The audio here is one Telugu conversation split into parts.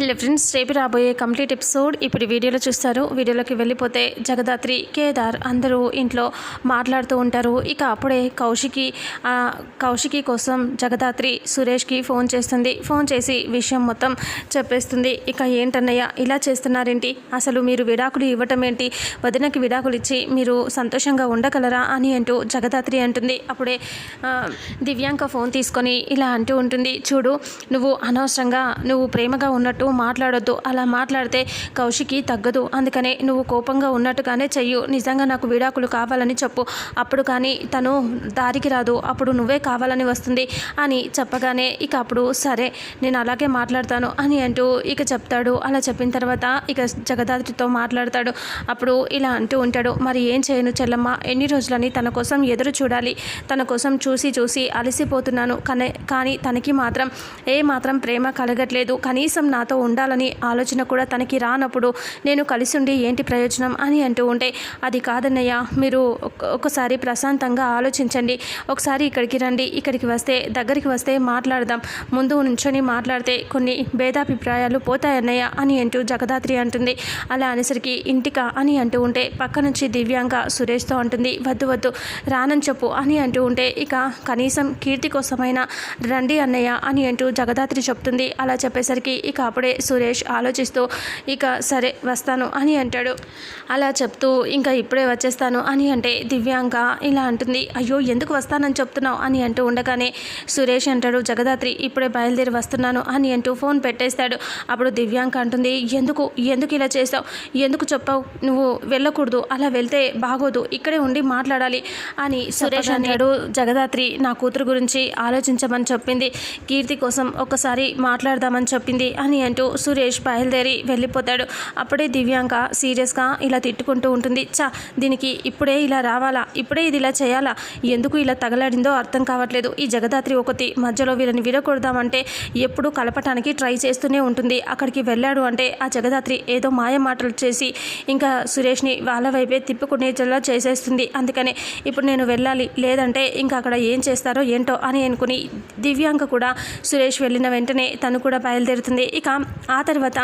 హలో ఫ్రెండ్స్ రేపు రాబోయే కంప్లీట్ ఎపిసోడ్ ఇప్పుడు వీడియోలో చూస్తారు. వీడియోలోకి వెళ్ళిపోతే జగదాత్రి కేదార్ అందరూ ఇంట్లో మాట్లాడుతూ ఉంటారు. ఇక అప్పుడే కౌశికి కౌశికి కోసం జగదాత్రి సురేష్కి ఫోన్ చేస్తుంది. ఫోన్ చేసి విషయం మొత్తం చెప్పేస్తుంది. ఇక ఏంటన్నయ్య ఇలా చేస్తున్నారేంటి? అసలు మీరు విడాకులు ఇవ్వటం ఏంటి? వదినకి విడాకులు ఇచ్చి మీరు సంతోషంగా ఉండగలరా అని అంటూ జగదాత్రి అంటుంది. అప్పుడే దివ్యాంక ఫోన్ తీసుకొని ఇలా అంటూ ఉంటుంది. చూడు నువ్వు అనవసరంగా నువ్వు ప్రేమగా ఉన్నట్టు మాట్లాడొద్దు. అలా మాట్లాడితే కౌశికి తగ్గదు. అందుకనే నువ్వు కోపంగా ఉన్నట్టుగానే చెయ్యు. నిజంగా నాకు విడాకులు కావాలని చెప్పు. అప్పుడు కానీ తను దారికి రాదు. అప్పుడు నువ్వే కావాలని వస్తుంది అని చెప్పగానే ఇక అప్పుడు సరే నేను అలాగే మాట్లాడతాను అని అంటూ ఇక చెప్తాడు. అలా చెప్పిన తర్వాత ఇక జగదాత్రితో మాట్లాడతాడు. అప్పుడు ఇలా అంటూ ఉంటాడు. మరి ఏం చేయను చెల్లమ్మ? ఎన్ని రోజులని తన కోసం ఎదురు చూడాలి. తన కోసం చూసి చూసి అలసిపోతున్నాను. కానీ కానీ తనకి మాత్రం ఏ మాత్రం ప్రేమ కలగట్లేదు. కనీసం నాతో ఉండాలని ఆలోచన కూడా తనకి రానప్పుడు నేను కలిసి ఉండి ఏంటి ప్రయోజనం అని అంటూ ఉంటే అది కాదన్నయ్య మీరు ఒకసారి ప్రశాంతంగా ఆలోచించండి. ఒకసారి ఇక్కడికి రండి ఇక్కడికి వస్తే దగ్గరికి వస్తే మాట్లాడదాం. ముందు నుంచొని మాట్లాడితే కొన్ని భేదాభిప్రాయాలు పోతాయన్నయ్య అని అంటూ జగదాత్రి అంటుంది. అలా అనేసరికి ఇంటికా అని అంటూ ఉంటే పక్క నుంచి దివ్యాంక సురేష్తో అంటుంది వద్దు వద్దు రానని చెప్పు అని అంటూ ఉంటే ఇక కనీసం కీర్తి కోసమైనా రండి అన్నయ్య అని అంటూ జగదాత్రి చెప్తుంది. అలా చెప్పేసరికి ఇక అప్పుడు సురేష్ ఆలోచిస్తూ ఇక సరే వస్తాను అని అంటాడు. అలా చెప్తూ ఇంకా ఇప్పుడే వచ్చేస్తాను అని అంటే దివ్యాంక ఇలా అంటుంది. అయ్యో ఎందుకు వస్తానని చెప్తున్నావు అని అంటూ ఉండగానే సురేష్ అంటాడు జగదాత్రి ఇప్పుడే బయలుదేరి వస్తున్నాను అని అంటూ ఫోన్ పెట్టేస్తాడు. అప్పుడు దివ్యాంక అంటుంది ఎందుకు? ఎందుకు ఇలా చేసావు ఎందుకు చెప్పావు? నువ్వు వెళ్ళకూడదు అలా వెళ్తే బాగోదు ఇక్కడే ఉండి మాట్లాడాలి అని సురేష్ అన్నాడు జగదాత్రి నా కూతురు గురించి ఆలోచించమని చెప్పింది కీర్తి కోసం ఒక్కసారి మాట్లాడదామని చెప్పింది అని అంటూ సురేష్ బయలుదేరి వెళ్ళిపోతాడు. అప్పుడే దివ్యాంక సీరియస్గా ఇలా తిట్టుకుంటూ ఉంటుంది. చా దీనికి ఇప్పుడే ఇలా రావాలా? ఇప్పుడే ఇది ఇలా చేయాలా? ఎందుకు ఇలా తగలాడిందో అర్థం కావట్లేదు. ఈ జగదాత్రి ఒకటి మధ్యలో వీళ్ళని విడకూడదామంటే ఎప్పుడూ కలపటానికి ట్రై చేస్తూనే ఉంటుంది. అక్కడికి వెళ్ళాడు అంటే ఆ జగదాత్రి ఏదో మాయ మాటలు చేసి ఇంకా సురేష్ని వాళ్ళ వైపే తిప్పుకునేలా చేసేస్తుంది. అందుకనే ఇప్పుడు నేను వెళ్ళాలి. లేదంటే ఇంకా అక్కడ ఏం చేస్తారో ఏంటో అని అనుకుని దివ్యాంక కూడా సురేష్ వెళ్ళిన వెంటనే తను కూడా బయలుదేరుతుంది. ఇక ఆ తర్వాత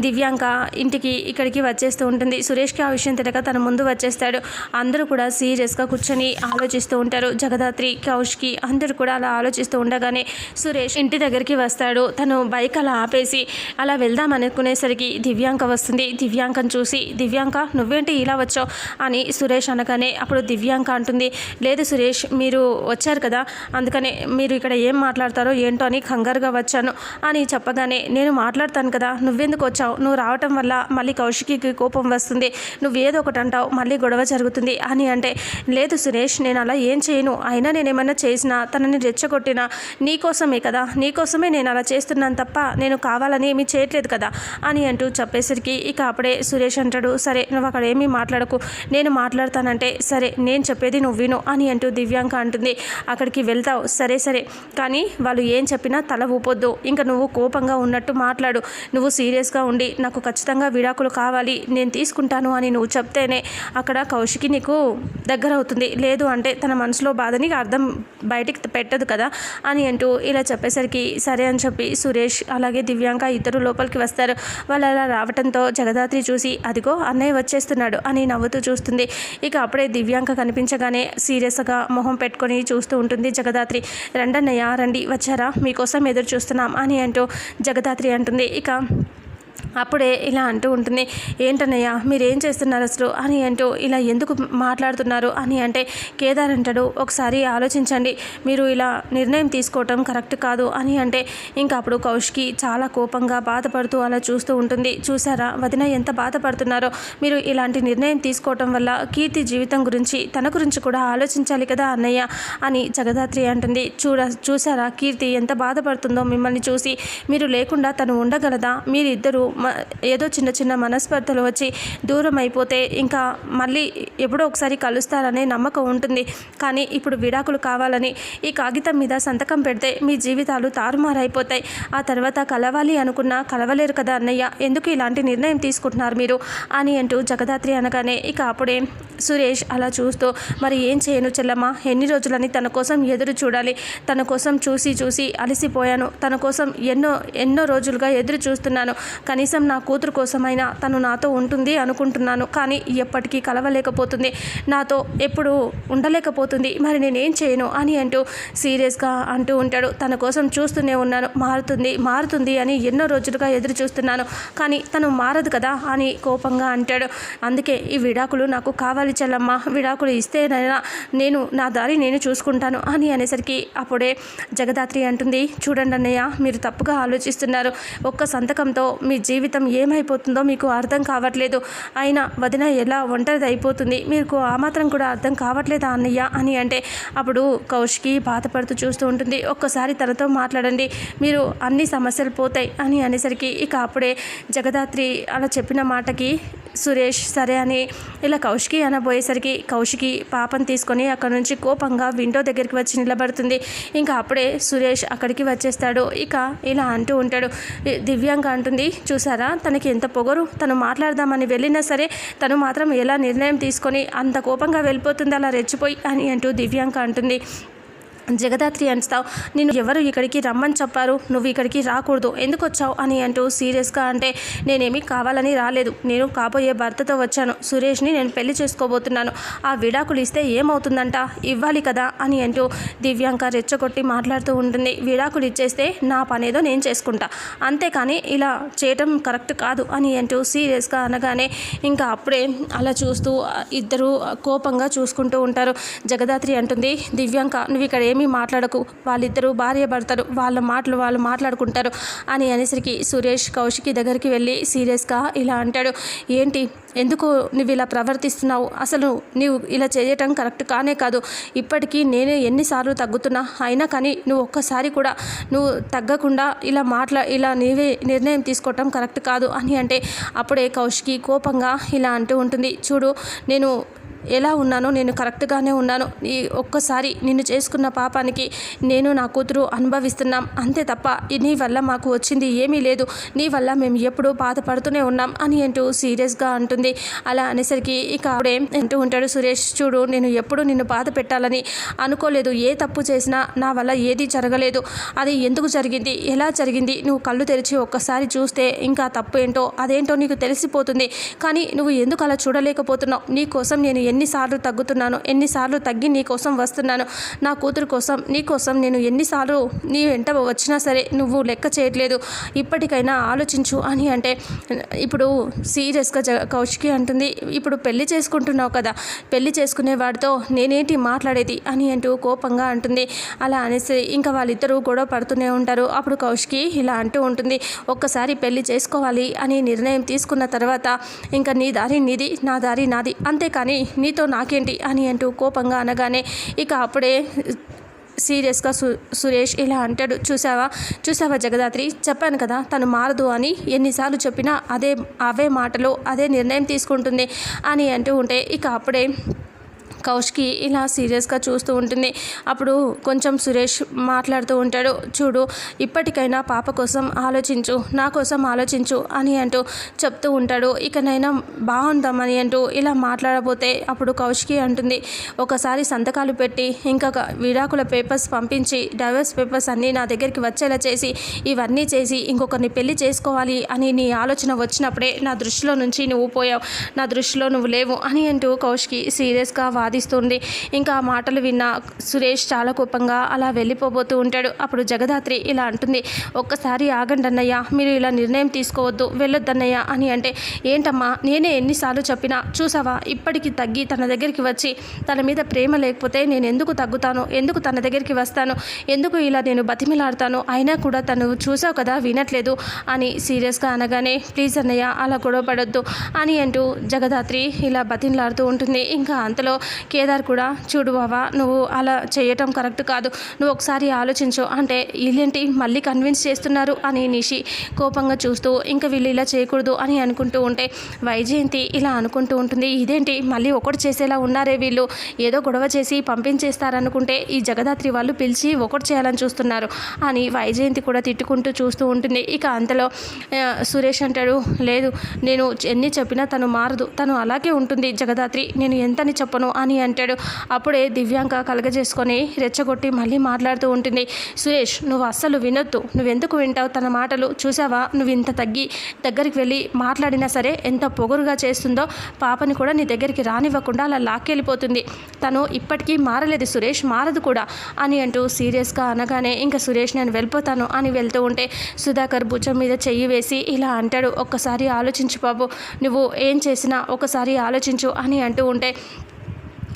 దివ్యాంక ఇంటికి ఇక్కడికి వచ్చేస్తూ ఉంటుంది. సురేష్కి ఆ విషయం తెలియక తన ముందు వచ్చేస్తాడు. అందరూ కూడా సీరియస్గా కూర్చొని ఆలోచిస్తూ ఉంటారు. జగదాత్రి కౌష్కి అందరూ కూడా అలా ఆలోచిస్తూ ఉండగానే సురేష్ ఇంటి దగ్గరికి వస్తాడు. తను బైక్ అలా ఆపేసి అలా వెళ్దాం అనుకునేసరికి దివ్యాంక వస్తుంది. దివ్యాంకను చూసి దివ్యాంక నువ్వేంటి ఇలా వచ్చావు? అని సురేష్ అనగానే అప్పుడు దివ్యాంక అంటుంది లేదు సురేష్ మీరు వచ్చారు కదా అందుకనే మీరు ఇక్కడ ఏం మాట్లాడతారో ఏంటో అని కంగారుగా వచ్చాను అని చెప్పగానే నేను మాట్లాడతాను కదా. నువ్వెందుకు వచ్చావు? నువ్వు రావటం వల్ల మళ్ళీ కౌశికి కోపం వస్తుంది. నువ్వు ఏదో ఒకటి అంటావు మళ్ళీ గొడవ జరుగుతుంది. అని అంటే లేదు సురేష్ నేను అలా ఏం చేయను. అయినా నేను ఏమైనా చేసినా తనని రెచ్చగొట్టినా నీకోసమే కదా. నీకోసమే నేను అలా చేస్తున్నాను తప్ప నేను కావాలని ఏమీ చేయట్లేదు కదా. అని అంటూ చెప్పేసరికి ఇక అప్పుడే సురేష్ అంటాడు సరే నువ్వు అక్కడ ఏమీ మాట్లాడకు. నేను మాట్లాడతానంటే సరే నేను చెప్పేది నువ్వు విను అని అంటూ దివ్యాంక అంటుంది. అక్కడికి వెళ్తావు సరే సరే. కానీ వాళ్ళు ఏం చెప్పినా తల ఊపొద్దు. ఇంకా నువ్వు కోపంగా ఉన్నట్టు మాట్లాడు. నువ్వు సీరియస్గా ఉండి నాకు ఖచ్చితంగా విడాకులు కావాలి నేను తీసుకుంటాను అని నువ్వు చెప్తేనే అక్కడ కౌశికి నీకు దగ్గర అవుతుంది. లేదు అంటే తన మనసులో బాధని అర్థం బయటికి పెట్టదు కదా అని అంటూ ఇలా చెప్పేసరికి సరే అని చెప్పి సురేష్ అలాగే దివ్యాంక ఇద్దరు లోపలికి వస్తారు. వాళ్ళు అలా రావటంతో జగదాత్రి చూసి అదిగో అన్నయ్య వచ్చేస్తున్నాడు అని నవ్వుతూ చూస్తుంది. ఇక అప్పుడే దివ్యాంక కనిపించగానే సీరియస్గా మొహం పెట్టుకొని చూస్తూ ఉంటుంది జగదాత్రి. రండన్నయ్య రండి వచ్చారా? మీకోసం ఎదురు చూస్తున్నాం అని అంటూ జగదాత్రి అంటుంది. ఇక అప్పుడే ఇలా అంటూ ఉంటుంది ఏంటన్నయ్య మీరు ఏం చేస్తున్నారు అసలు? అని అంటూ ఇలా ఎందుకు మాట్లాడుతున్నారు? అని అంటే కేదార్ అంటాడు ఒకసారి ఆలోచించండి మీరు ఇలా నిర్ణయం తీసుకోవటం కరెక్ట్ కాదు. అని అంటే ఇంకా అప్పుడు కౌష్కి చాలా కోపంగా బాధపడుతూ అలా చూస్తూ ఉంటుంది. చూసారా వదిన ఎంత బాధపడుతున్నారో? మీరు ఇలాంటి నిర్ణయం తీసుకోవటం వల్ల కీర్తి జీవితం గురించి తన గురించి కూడా ఆలోచించాలి కదా అన్నయ్య? అని జగదాత్రి అంటుంది. చూడ చూసారా కీర్తి ఎంత బాధపడుతుందో మిమ్మల్ని చూసి మీరు లేకుండా తను ఉండగలదా? మీరిద్దరూ ఏదో చిన్న చిన్న మనస్పర్ధలు వచ్చి దూరం అయిపోతే ఇంకా మళ్ళీ ఎప్పుడో ఒకసారి కలుస్తారనే నమ్మకం ఉంటుంది. కానీ ఇప్పుడు విడాకులు కావాలని ఈ కాగితం మీద సంతకం పెడితే మీ జీవితాలు తారుమారైపోతాయి. ఆ తర్వాత కలవాలి అనుకున్నా కలవలేరు కదా అన్నయ్య. ఎందుకు ఇలాంటి నిర్ణయం తీసుకుంటున్నారు మీరు? అని అంటూ జగదాత్రి అనగానే ఇక అప్పుడే సురేష్ అలా చూస్తూ మరి ఏం చేయను చెల్లమ్మ? ఎన్ని రోజులని తన కోసం ఎదురు చూడాలి. తన కోసం చూసి చూసి అలసిపోయాను. తన కోసం ఎన్నో ఎన్నో రోజులుగా ఎదురు చూస్తున్నాను. కనీసం నా కూతురు కోసమైనా తను నాతో ఉంటుంది అనుకుంటున్నాను. కానీ ఎప్పటికీ కలవలేకపోతుంది. నాతో ఎప్పుడు ఉండలేకపోతుంది. మరి నేనేం చేయను? అని అంటూ సీరియస్గా అంటూ ఉంటాడు. తన కోసం చూస్తూనే ఉన్నాను. మారుతుంది మారుతుంది అని ఎన్నో రోజులుగా ఎదురు చూస్తున్నాను. కానీ తను మారదు కదా? అని కోపంగా అంటాడు. అందుకే ఈ విడాకులు నాకు కావాలి. చెల్లమ్మ విడాకులు ఇస్తేనైనా నేను నా దారి నేను చూసుకుంటాను అని అనేసరికి అప్పుడే జగదాత్రి అంటుంది. చూడండి అన్నయ్య మీరు తప్పుగా ఆలోచిస్తున్నారు. ఒక్క సంతకంతో మీ జీవితం ఏమైపోతుందో మీకు అర్థం కావట్లేదు. అయినా వదిన ఎలా ఒంటరిది అయిపోతుంది మీకు ఆ మాత్రం కూడా అర్థం కావట్లేదా అన్నయ్య అని అంటే అప్పుడు కౌష్కి బాధపడుతూ చూస్తూ ఉంటుంది. ఒక్కసారి తనతో మాట్లాడండి మీరు అన్ని సమస్యలు పోతాయి అని అనేసరికి ఇక అప్పుడే జగదాత్రి అలా చెప్పిన మాటకి సురేష్ సరే అని ఇలా కౌశికి పోయేసరికి కౌశికి పాపను తీసుకొని అక్కడ నుంచి కోపంగా విండో దగ్గరికి వచ్చి నిలబడుతుంది. ఇంకా అప్పుడే సురేష్ అక్కడికి వచ్చేస్తాడు. ఇక ఇలా అంటూ ఉంటాడు. "ఈ దివ్యాంక అంటుంది చూసారా? తనకి ఎంత పొగరు. తను మాట్లాడదామని వెళ్ళినా సరే తను మాత్రం ఎలా నిర్ణయం తీసుకొని అంత కోపంగా వెళ్ళిపోతుంది అలా రెచ్చిపోయి అని అంటూ దివ్యాంక అంటుంది. జగదాత్రి అంటావు నేను ఎవరు ఇక్కడికి రమ్మని చెప్పారు? నువ్వు ఇక్కడికి రాకూడదు. ఎందుకు వచ్చావు? అని అంటూ సీరియస్గా అంటే నేనేమీ కావాలని రాలేదు. నేను కాబోయే భర్తతో వచ్చాను. సురేష్ని నేను పెళ్ళి చేసుకోబోతున్నాను. ఆ విడాకులు ఇస్తే ఏమవుతుందంట? ఇవ్వాలి కదా? అని అంటూ దివ్యాంక రెచ్చగొట్టి మాట్లాడుతూ ఉంటుంది. విడాకులు ఇచ్చేస్తే నా పనేదో నేను చేసుకుంటా. అంతేకాని ఇలా చేయటం కరెక్ట్ కాదు అని అంటూ సీరియస్గా అనగానే ఇంకా అప్పుడే అలా చూస్తూ ఇద్దరు కోపంగా చూసుకుంటూ ఉంటారు. జగదాత్రి అంటుంది దివ్యాంక నువ్వు ఇక్కడ ఏమి మాట్లాడకు. వాళ్ళిద్దరూ భార్య భర్తలు. వాళ్ళ మాటలు వాళ్ళు మాట్లాడుకుంటారు అని అనేసరికి సురేష్ కౌశికి దగ్గరికి వెళ్ళి సీరియస్గా ఇలా అంటాడు. ఏంటి? ఎందుకు నువ్వు ఇలా ప్రవర్తిస్తున్నావు? అసలు నువ్వు ఇలా చేయటం కరెక్ట్ కానే కాదు. ఇప్పటికీ నేనే ఎన్నిసార్లు తగ్గుతున్నా. అయినా కానీ నువ్వు ఒక్కసారి కూడా నువ్వు తగ్గకుండా ఇలా మాట్లా ఇలా నీవే నిర్ణయం తీసుకోవటం కరెక్ట్ కాదు అని అంటే అప్పుడే కౌశికి కోపంగా ఇలా అంటూ ఉంటుంది. చూడు నేను ఎలా ఉన్నానో నేను కరెక్ట్గానే ఉన్నాను. ఈ ఒక్కసారి నిన్ను చేసుకున్న పాపానికి నేను నా కూతురు అనుభవిస్తున్నాం. అంతే తప్ప నీ వల్ల మాకు వచ్చింది ఏమీ లేదు. నీ వల్ల మేము ఎప్పుడూ బాధపడుతూనే ఉన్నాం అని అంటూ సీరియస్గా అంటుంది. అలా అనేసరికి ఇక అప్పుడే అంటూ ఉంటాడు సురేష్ చూడు నేను ఎప్పుడు నిన్ను బాధ పెట్టాలని అనుకోలేదు. ఏ తప్పు చేసినా నా వల్ల ఏది జరగలేదు. అది ఎందుకు జరిగింది? ఎలా జరిగింది? నువ్వు కళ్ళు తెరిచి ఒక్కసారి చూస్తే ఇంకా తప్పు ఏంటో అదేంటో నీకు తెలిసిపోతుంది. కానీ నువ్వు ఎందుకు అలా చూడలేకపోతున్నావు? నీ కోసం నేను ఎన్నిసార్లు తగ్గుతున్నాను ఎన్నిసార్లు తగ్గి నీ కోసం వస్తున్నాను నా కూతురు కోసం నీ కోసం నేను ఎన్నిసార్లు నీ వెంట వచ్చినా సరే నువ్వు లెక్క చేయట్లేదు. ఇప్పటికైనా ఆలోచించు అని అంటే ఇప్పుడు సీరియస్గా జ కౌశికి అంటుంది ఇప్పుడు పెళ్ళి చేసుకుంటున్నావు కదా పెళ్ళి చేసుకునే వాడితో నేనేంటి మాట్లాడేది? అని అంటూ కోపంగా అంటుంది. అలా అనేసి ఇంకా వాళ్ళిద్దరూ గొడవ పడుతూనే ఉంటారు. అప్పుడు కౌశికి ఇలా అంటూ ఉంటుంది ఒక్కసారి పెళ్ళి చేసుకోవాలి అని నిర్ణయం తీసుకున్న తర్వాత ఇంకా నీ దారి నీది నా దారి నాది. అంతేకాని నీతో నాకేంటి అని అంటూ కోపంగా అనగానే ఇక అప్పుడే సీరియస్గా సు సురేష్ ఇలా అంటాడు. చూసావా చూసావా జగదాత్రి? చెప్పాను కదా తను మారదు అని ఎన్నిసార్లు చెప్పినా అదే అవే మాటలు అదే నిర్ణయం తీసుకుంటుంది అని అంటూ ఉంటే ఇక అప్పుడే కౌష్కి ఇలా సీరియస్గా చూస్తూ ఉంటుంది. అప్పుడు కొంచెం సురేష్ మాట్లాడుతూ ఉంటాడు. చూడు ఇప్పటికైనా పాప కోసం ఆలోచించు నా కోసం ఆలోచించు అని అంటూ చెప్తూ ఉంటాడు. ఇకనైనా బాగుందామని అంటూ ఇలా మాట్లాడబోతే అప్పుడు కౌష్కి అంటుంది. ఒకసారి సంతకాలు పెట్టి ఇంకా విడాకుల పేపర్స్ పంపించి డైవర్స్ పేపర్స్ అన్నీ నా దగ్గరికి వచ్చేలా చేసి ఇవన్నీ చేసి ఇంకొకరిని పెళ్ళి చేసుకోవాలి అని నీ ఆలోచన వచ్చినప్పుడే నా దృష్టిలో నుంచి నువ్వు పోయావు. నా దృష్టిలో నువ్వు లేవు అని అంటూ కౌష్కి సీరియస్గా వాదిస్తుంది ఇంకా ఆ మాటలు విన్న సురేష్ చాలా కోపంగా అలా వెళ్ళిపోబోతూ ఉంటాడు. అప్పుడు జగదాత్రి ఇలా అంటుంది ఒక్కసారి ఆగండి అన్నయ్య మీరు ఇలా నిర్ణయం తీసుకోవద్దు వెళ్ళొద్దన్నయ్య అని అంటే ఏంటమ్మా నేనే ఎన్నిసార్లు చెప్పినా చూసావా ఇప్పటికి తగ్గి తన దగ్గరికి వచ్చి తన మీద ప్రేమ లేకపోతే నేను ఎందుకు తగ్గుతాను ఎందుకు తన దగ్గరికి వస్తాను ఎందుకు ఇలా నేను బతిమిలాడతాను అయినా కూడా తను చూసావు కదా వినట్లేదు అని సీరియస్గా అనగానే ప్లీజ్ అన్నయ్య అలా గొడవ పడొద్దు అని అంటూ జగదాత్రి ఇలా బతిమిలాడుతూ ఉంటుంది. ఇంకా అంతలో కేదార్ కూడా చూడు బావా నువ్వు అలా చేయటం కరెక్ట్ కాదు. నువ్వు ఒకసారి ఆలోచించు. అంటే వీళ్ళేంటి మళ్ళీ కన్విన్స్ చేస్తున్నారు? అని నిషి కోపంగా చూస్తూ ఇంకా వీళ్ళు ఇలా చేయకూడదు అని అనుకుంటూ ఉంటే వైజయంతి ఇలా అనుకుంటూ ఉంటుంది. ఇదేంటి మళ్ళీ ఒకటి చేసేలా ఉన్నారే వీళ్ళు? ఏదో గొడవ చేసి పంపించేస్తారనుకుంటే ఈ జగదాత్రి వాళ్ళు పిలిచి ఒకటి చేయాలని చూస్తున్నారు అని వైజయంతి కూడా తిట్టుకుంటూ చూస్తూ ఉంటుంది. ఇక అంతలో సురేష్ అంటాడు లేదు నేను ఎన్ని చెప్పినా తను మారదు. తను అలాగే ఉంటుంది జగదాత్రి. నేను ఎంతని చెప్పను అని అని అంటాడు. అప్పుడే దివ్యాంక కలగజేసుకొని రెచ్చగొట్టి మళ్ళీ మాట్లాడుతూ ఉంటుంది. సురేష్ నువ్వు అస్సలు వినొద్దు. నువ్వెందుకు వింటావు తన మాటలు? చూసావా నువ్వు ఇంత తగ్గి దగ్గరికి వెళ్ళి మాట్లాడినా సరే ఎంత పొగరుగా చేస్తుందో పాపని కూడా నీ దగ్గరికి రానివ్వకుండా అలా లాక్కెళ్ళిపోతుంది. తను ఇప్పటికీ మారలేదు సురేష్ మారదు కూడా అని అంటూ సీరియస్గా అనగానే ఇంకా సురేష్ నేను వెళ్ళిపోతాను అని వెళ్తూ ఉంటే సుధాకర్ భుజం మీద చెయ్యి వేసి ఇలా అంటాడు. ఒక్కసారి ఆలోచించు బాబు. నువ్వు ఏం చేసినా ఒకసారి ఆలోచించు అని అంటూ ఉంటే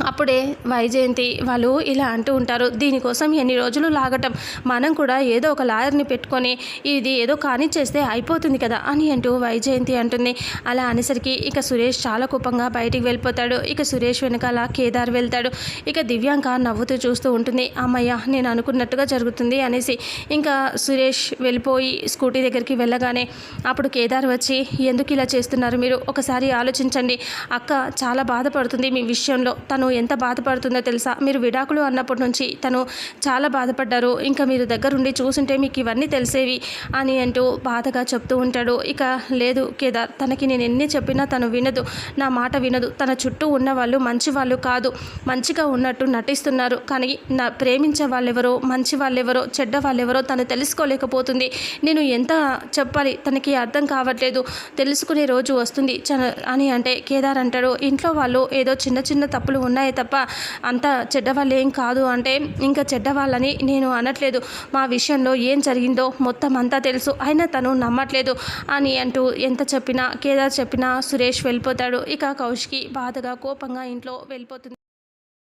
అప్పుడే వైజయంతి వాళ్ళు ఇలా అంటూ ఉంటారు దీనికోసం ఎన్ని రోజులు లాగటం? మనం కూడా ఏదో ఒక లాయర్ని పెట్టుకొని ఇది ఏదో కానిచ్చేస్తే అయిపోతుంది కదా అని అంటూ వైజయంతి అంటుంది. అలా అనేసరికి ఇక సురేష్ చాలా కోపంగా బయటికి వెళ్ళిపోతాడు. ఇక సురేష్ వెనకాల కేదార్ వెళ్తాడు. ఇక దివ్యాంక నవ్వుతూ చూస్తూ ఉంటుంది. అమ్మయ్య నేను అనుకున్నట్టుగా జరుగుతుంది అనేసి ఇంకా సురేష్ వెళ్ళిపోయి స్కూటీ దగ్గరికి వెళ్ళగానే అప్పుడు కేదార్ వచ్చి ఎందుకు ఇలా చేస్తున్నారు మీరు? ఒకసారి ఆలోచించండి. అక్క చాలా బాధపడుతుంది మీ విషయంలో. తను ఎంత బాధపడుతుందో తెలుసా? మీరు విడాకులు అన్నప్పటి నుంచి తను చాలా బాధపడ్డారు. ఇంకా మీరు దగ్గరుండి చూసుంటే మీకు ఇవన్నీ తెలిసేవి అని అంటూ బాధగా చెప్తూ ఉంటాడు. ఇక లేదు కేదార్ తనకి నేను ఎన్ని చెప్పినా తను వినదు. నా మాట వినదు. తన చుట్టూ ఉన్న వాళ్ళు మంచి వాళ్ళు కాదు. మంచిగా ఉన్నట్టు నటిస్తున్నారు. కానీ నా ప్రేమించే వాళ్ళెవరో మంచి వాళ్ళెవరో చెడ్డ వాళ్ళెవరో తను తెలుసుకోలేకపోతుంది. నేను ఎంత చెప్పాలి? తనకి అర్థం కావట్లేదు. తెలుసుకునే రోజు వస్తుంది చ- అని అంటే కేదార్ అంటాడు. ఇంట్లో వాళ్ళు ఏదో చిన్న చిన్న తప్పులు ఉన్నాయి తప్ప అంత చెడ్డవాళ్ళు ఏం కాదు అంటే ఇంకా చెడ్డవాళ్ళని నేను అనట్లేదు. మా విషయంలో ఏం జరిగిందో మొత్తం అంతా తెలుసు. అయినా తను నమ్మట్లేదు అని అంటూ ఎంత చెప్పినా కేదార్ చెప్పినా సురేష్ వెళ్ళిపోతాడు. ఇక కౌశికి బాధగా కోపంగా ఇంట్లో వెళ్ళిపోతుంది.